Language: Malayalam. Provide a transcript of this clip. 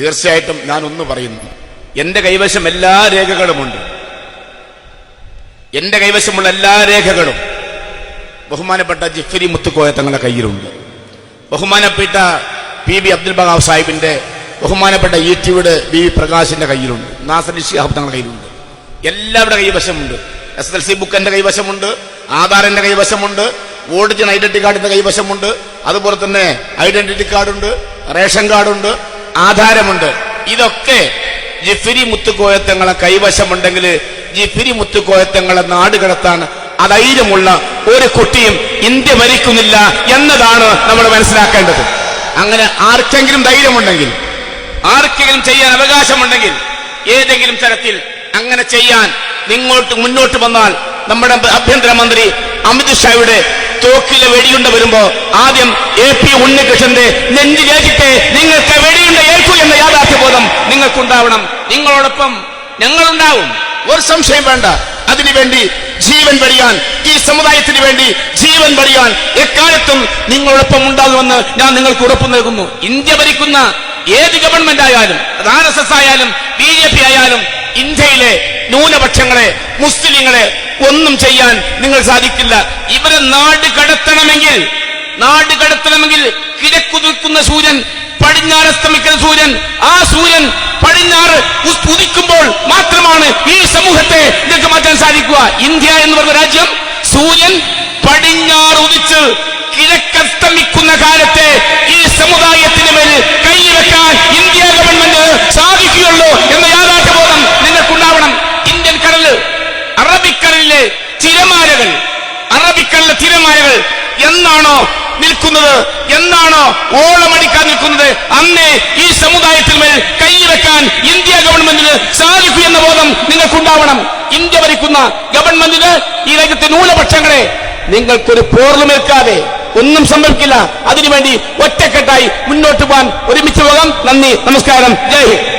തീർച്ചയായിട്ടും ഞാൻ ഒന്ന് പറയുന്നു. എന്റെ കൈവശം എല്ലാ രേഖകളുമുണ്ട്. എന്റെ കൈവശമുള്ള എല്ലാ രേഖകളും ബഹുമാനപ്പെട്ട ജിഫരി മുത്തുക്കോയ തങ്ങളുടെ കയ്യിലുണ്ട്. ബഹുമാനപ്പെട്ട പി ബി അബ്ദുൽ ബഹാബ് സാഹിബിന്റെ ബഹുമാനപ്പെട്ട ഇ ടിയുടെ ബി വി പ്രകാശിന്റെ കയ്യിലുണ്ട്. നാസർ ഷിഹാബ് തങ്ങളുടെ കയ്യിലുണ്ട്. എല്ലാവരുടെ കൈവശമുണ്ട്. എസ് എൽ സി ബുക്ക് എന്റെ കൈവശമുണ്ട്. ആധാറിന്റെ കൈവശമുണ്ട്. ഓടിച്ചൻ ഐഡന്റിറ്റി കാർഡിന്റെ കൈവശമുണ്ട്. അതുപോലെ തന്നെ ഐഡന്റിറ്റി കാർഡുണ്ട്. റേഷൻ കാർഡുണ്ട്. ആധാരമുണ്ട്. ഇതൊക്കെ ജിഫിരി മുത്തുക്കോയത്തങ്ങളെ കൈവശമുണ്ടെങ്കിൽ ജിഫിരി മുത്തുക്കോയത്തങ്ങളെ നാട് കടത്താൻ അധൈര്യമുള്ള ഒരു കുട്ടിയും ഇന്ത്യ ഭരിക്കുന്നില്ല എന്നതാണ് നമ്മൾ മനസ്സിലാക്കേണ്ടത്. അങ്ങനെ ആർക്കെങ്കിലും ധൈര്യമുണ്ടെങ്കിൽ ആർക്കെങ്കിലും ചെയ്യാൻ അവകാശമുണ്ടെങ്കിൽ ഏതെങ്കിലും തരത്തിൽ അങ്ങനെ ചെയ്യാൻ നിങ്ങോട്ട് മുന്നോട്ട് വന്നാൽ നമ്മുടെ ആഭ്യന്തരമന്ത്രി അമിത്ഷായുടെ തോക്കിലെ വെടിയുണ്ട വരുമ്പോ ആദ്യം എ പി ഉണ്ണികൃഷ്ണന്റെ നെഞ്ചിലേറ്റിട്ട് നിങ്ങൾക്ക് വെടിയുണ്ട ഏൽക്കൂ എന്ന യാഥാർത്ഥ്യബോധം നിങ്ങൾക്കുണ്ടാവണം. നിങ്ങളോടൊപ്പം ഞങ്ങളുണ്ടാവും. ഒരു സംശയം വേണ്ട. അതിനുവേണ്ടി ജീവൻ വഴിയാൻ ഈ സമുദായത്തിന് വേണ്ടി ജീവൻ വഴിയാൻ എക്കാലത്തും നിങ്ങളോടൊപ്പം ഉണ്ടാകുമെന്ന് ഞാൻ നിങ്ങൾക്ക് ഉറപ്പു നൽകുന്നു. ഇന്ത്യ ഭരിക്കുന്ന ഏത് ഗവൺമെന്റ് ആയാലും അത് ആർ എസ് എസ് ആയാലും ബി ജെ പി ആയാലും ഇന്ത്യയിലെ ന്യൂനപക്ഷങ്ങളെ മുസ്ലിങ്ങളെ ഒന്നും ചെയ്യാൻ നിങ്ങൾ സാധിക്കില്ല. ഇവരെ നാട് കടത്തണമെങ്കിൽ നാട് കടത്തണമെങ്കിൽ കിഴക്കുതിക്കുന്ന സൂര്യൻ പടിഞ്ഞാറ് അസ്തമിക്കുന്ന സൂര്യൻ ആ സൂര്യൻ പടിഞ്ഞാറ് ഉദിക്കുമ്പോൾ മാത്രമാണ് ഈ സമൂഹത്തെ നിങ്ങൾക്ക് മാറ്റാൻ സാധിക്കുക. ഇന്ത്യ എന്ന് പറഞ്ഞ രാജ്യം സൂര്യൻ പടിഞ്ഞാറ് ഉദിച്ച് കിഴക്കസ്തമിക്കുന്ന കാലത്തെ ഈ സമുദായത്തിന് മേൽ കൈവെക്കാൻ ഇന്ത്യ ഗവൺമെന്റ് സാധിക്കുകയുള്ളൂ എന്ന യാഥാർത്ഥ്യബോധം നിങ്ങൾക്കുണ്ടാവണം ഇന്ത്യൻ കടൽ തിരമാലകൾ അറബിക്കടലിലെ തിരമാലകൾ എന്നാണോ നിൽക്കുന്നത്? എന്നാണോ ഓളമടിക്കാൻ നിൽക്കുന്നത്? അന്നേ ഈ സമുദായത്തിൽ മേൽ കൈയിറക്കാൻ ഇന്ത്യ ഗവൺമെന്റിന് സാധിക്കൂ എന്ന ബോധം നിങ്ങൾക്കുണ്ടാവണം. ഇന്ത്യ ഭരിക്കുന്ന ഗവൺമെന്റിന് ഈ രാജ്യത്തെ ന്യൂനപക്ഷങ്ങളെ നിങ്ങൾക്കൊരു പോർലുമേൽക്കാതെ ഒന്നും സംഭവിക്കില്ല. അതിനുവേണ്ടി ഒറ്റക്കെട്ടായി മുന്നോട്ട് പോകാൻ ഒരുമിച്ച് പോകാം. നന്ദി നമസ്കാരം. ജയ് ഹിന്ദ്.